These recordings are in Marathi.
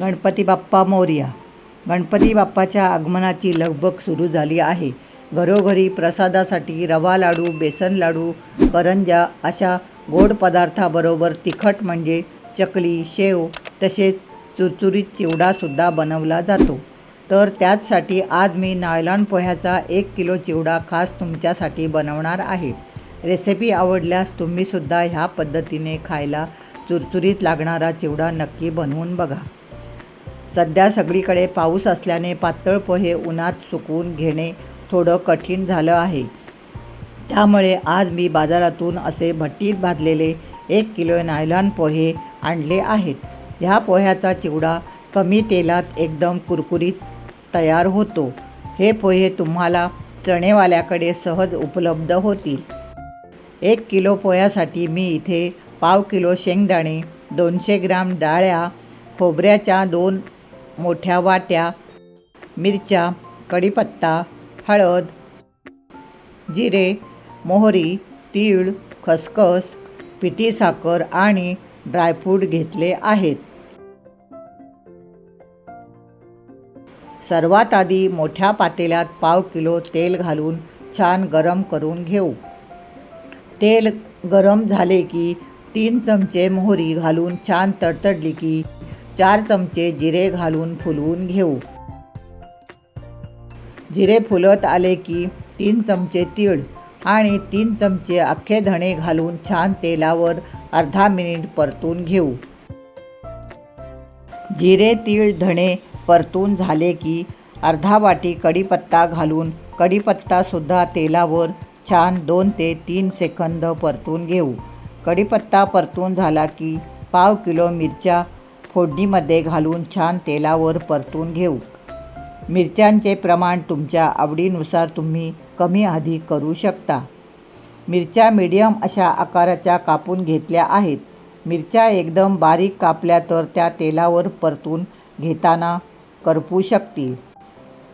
गणपती बाप्पा मोरया. गणपती बाप्पाच्या आगमनाची लगबग सुरू झाली आहे. घरोघरी प्रसादासाठी रवा लाडू बेसन लाडू करंजा अशा गोड पदार्थाबरोबर तिखट म्हणजे चकली शेव तसेच चुरचुरीत चिवडासुद्धा बनवला जातो. तर त्याचसाठी आज मी नायलॉन पोह्याचा एक किलो चिवडा खास तुमच्यासाठी बनवणार आहे. रेसिपी आवडल्यास तुम्हीसुद्धा ह्या पद्धतीने खायला चुरचुरीत लागणारा चिवडा नक्की बनवून बघा. सध्या सगळीकडे पाऊस असल्याने पातळ पोहे उन्हात सुकवून घेणे थोडं कठीण झालं आहे. त्यामुळे आज मी बाजारातून असे भट्टीत भाजलेले एक किलो नायलॉन पोहे आणले आहेत. ह्या पोह्याचा चिवडा कमी तेलात एकदम कुरकुरीत तयार होतो. हे पोहे तुम्हाला चणेवाल्याकडे सहज उपलब्ध होतील. एक किलो पोह्यासाठी मी इथे पाव किलो शेंगदाणे दोनशे ग्राम डाळ्या खोबऱ्याच्या दोन मोठ्या वाट्या मिरच्या कढीपत्ता हळद जिरे मोहरी तीळ खसखस पिठी साखर आणि ड्रायफ्रूट घेतले आहेत. सर्वात आधी मोठ्या पातेल्यात पाव किलो तेल घालून छान गरम करून घेऊ. तेल गरम झाले की तीन चमचे मोहरी घालून छान तडतडली की चार चमचे जिरे घालून फुलवून घेऊ. जिरे फुलत आले की तीन चमचे तीळ आणि तीन चमचे अख्खे धणे घालून छान तेलावर अर्धा मिनिट परतून घेऊ. जिरे तीळ धणे परतून झाले की अर्धा वाटी कढीपत्ता घालून कढीपत्तासुद्धा तेलावर छान दोन ते तीन सेकंद परतून घेऊ. कढीपत्ता परतून झाला की पाव किलो मिरच्या फोडणीमध्ये घालून छान तेलावर परतून घेऊ. मिरच्यांचे प्रमाण तुमच्या आवडीनुसार तुम्ही कमी अधिक करू शकता. मिरच्या मीडियम अशा आकाराच्या कापून घेतल्या आहेत. मिरच्या एकदम बारीक कापल्या तर त्या तेलावर परतून घेताना करपू शकतील.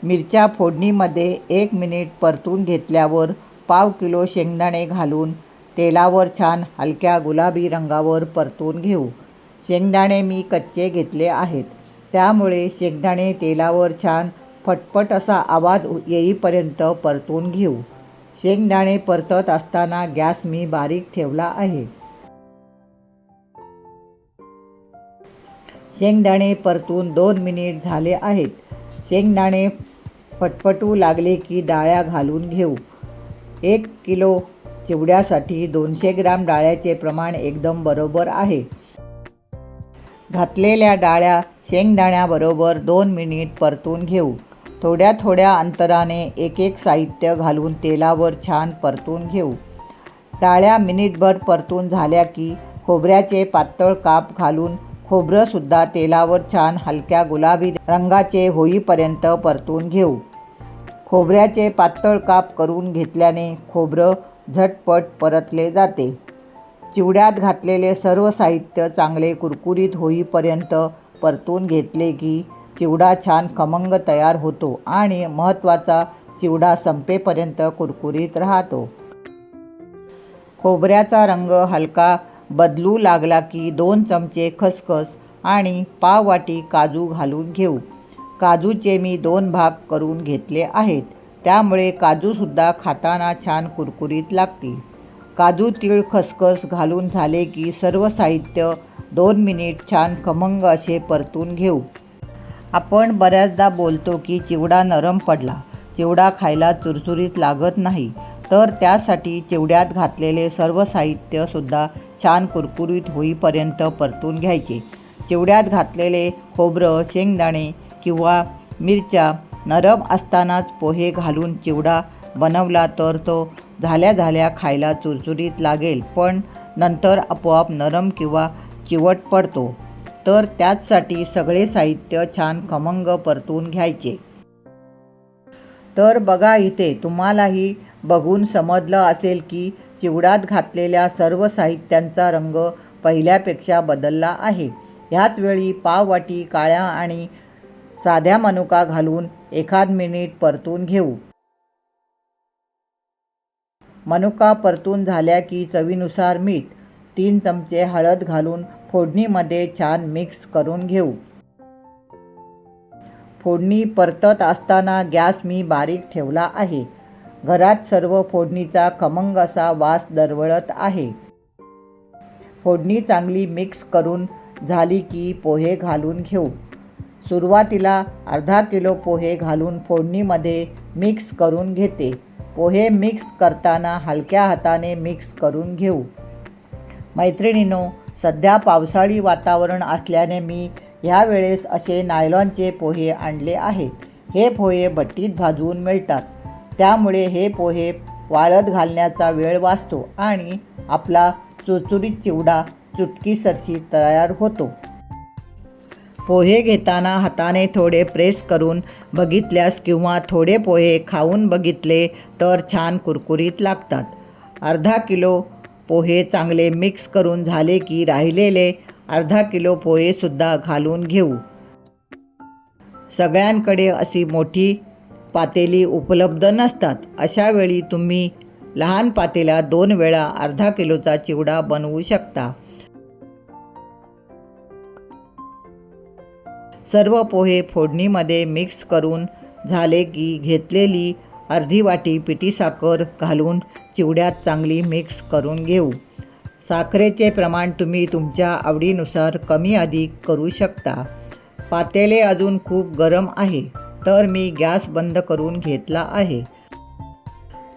मिरच्या फोडणीमध्ये एक मिनिट परतून घेतल्यावर पाव किलो शेंगदाणे घालून तेलावर छान हलक्या गुलाबी रंगावर परतून घेऊ. शेंगदाणे मी कच्चे घेतले आहेत. त्यामुळे शेंगदाणे तेलावर छान फटफट असा आवाज येईपर्यंत परतून घेऊ. शेंगदाणे परतत असताना गॅस मी बारीक ठेवला आहे. शेंगदाणे परतून दोन मिनिट झाले आहेत. शेंगदाणे फटफटू लागले की डाळ्या घालून घेऊ. एक किलो चिवड्यासाठी दोनशे ग्राम डाळ्याचे प्रमाण एकदम बरोबर आहे. घातलेल्या डाळ्या शेंगदाण्याबरोबर दोन मिनिट परतून घेऊ. थोड्या थोड्या अंतराने एक एक साहित्य घालून तेलावर छान परतून घेऊ. डाळ्या मिनिटभर परतून झाल्या की खोबऱ्याचे पातळ काप घालून खोबरंसुद्धा तेलावर छान हलक्या गुलाबी रंगाचे होईपर्यंत परतून घेऊ. खोबऱ्याचे पातळ काप करून घेतल्याने खोबरं झटपट परतले जाते. चिवड्यात घातलेले सर्व साहित्य चांगले कुरकुरीत होईपर्यंत परतून घेतले की चिवडा छान खमंग तयार होतो आणि महत्त्वाचा चिवडा संपेपर्यंत कुरकुरीत राहतो. खोबऱ्याचा रंग हलका बदलू लागला की दोन चमचे खसखस आणि पाव वाटी काजू घालून घेऊ. काजूचे मी दोन भाग करून घेतले आहेत. त्यामुळे काजूसुद्धा खाताना छान कुरकुरीत लागतील. काजू तीळ खसखस घालून झाले की सर्व साहित्य दोन मिनिट छान खमंग असे परतून घेऊ. आपण बऱ्याचदा बोलतो की चिवडा नरम पडला चिवडा खायला चुरचुरीत लागत नाही तर त्यासाठी चिवड्यात घातलेले सर्व साहित्यसुद्धा छान कुरकुरीत होईपर्यंत परतून घ्यायचे. चिवड्यात घातलेले खोबरं शेंगदाणे किंवा मिरच्या नरम असतानाच पोहे घालून चिवडा बनवला तर तो झाल्या झाल्या खायला चुरचुरीत लागेल पण नंतर आपोआप नरम किंवा चिवट पडतो. तर त्याचसाठी सगळे साहित्य छान खमंग परतून घ्यायचे. तर बघा इथे तुम्हालाही बघून समजलं असेल की चिवडात घातलेल्या सर्व साहित्यांचा रंग पहिल्यापेक्षा बदलला आहे. ह्याच वेळी पाववाटी काळ्या आणि साध्या मनुका घालून एखाद मिनिट परतून घेऊ. मनुका परतून झाल्या की चवीनुसार मीठ तीन चमचे हळद घालून फोडणीमध्ये छान मिक्स करून घेऊ. फोडणी परतत असताना गॅस मी बारीक ठेवला आहे. घरात सर्व फोडणीचा खमंग असा वास दरवळत आहे. फोडणी चांगली मिक्स करून झाली की पोहे घालून घेऊ. सुरुवातीला अर्धा किलो पोहे घालून फोडणीमध्ये मिक्स करून घेते. पोहे मिक्स करताना हलक्या हाताने मिक्स करून घेऊ. मैत्रिणींनो सध्या पावसाळी वातावरण असल्याने मी ह्यावेळेस असे नायलॉनचे पोहे आणले आहेत. हे पोहे भट्टीत भाजून मिळतात. त्यामुळे हे पोहे वाळत घालण्याचा वेळ वाचतो आणि आपला चुरचुरीत चिवडा चुटकीसरशी तयार होतो. पोहे घेताना हाताने थोडे प्रेस करून बघितल्यास किंवा थोडे पोहे खाऊन बघितले तर छान कुरकुरीत लागतात. अर्धा किलो पोहे चांगले मिक्स करून झाले की राहिलेले अर्धा किलो पोहेसुद्धा घालून घेऊ. सगळ्यांकडे अशी मोठी पातेली उपलब्ध नसतात. अशा वेळी तुम्ही लहान पातेला दोन वेळा अर्धा किलोचा चिवडा बनवू शकता. सर्व पोहे फोडणीमध्ये मिक्स करून झाले की घेतलेली अर्धी वाटी पिठी साखर घालून चिवड्यात चांगली मिक्स करून घेऊ. साखरेचे प्रमाण तुम्ही तुमच्या आवडीनुसार कमी अधिक करू शकता. पातेले अजून खूप गरम आहे तर मी गॅस बंद करून घेतला आहे.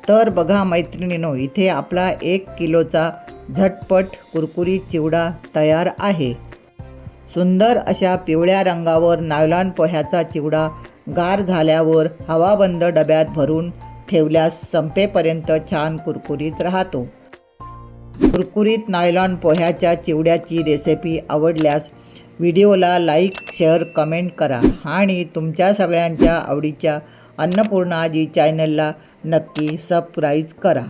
तर बघा मैत्रिणीनो इथे आपला एक किलोचा झटपट कुरकुरीत चिवडा तयार आहे. सुंदर अशा पिवळ्या रंगावर नायलॉन पोह्याचा चिवडा गार झाल्यावर हवाबंद डब्यात भरून ठेवल्यास संपेपर्यंत छान कुरकुरीत राहतो. कुरकुरीत नायलॉन पोह्याच्या चिवड्याची रेसिपी आवडल्यास व्हिडिओला लाईक शेअर कमेंट करा आणि तुमच्या सगळ्यांच्या आवडीच्या अन्नपूर्णाजी चॅनलला नक्की सबस्क्राईब करा.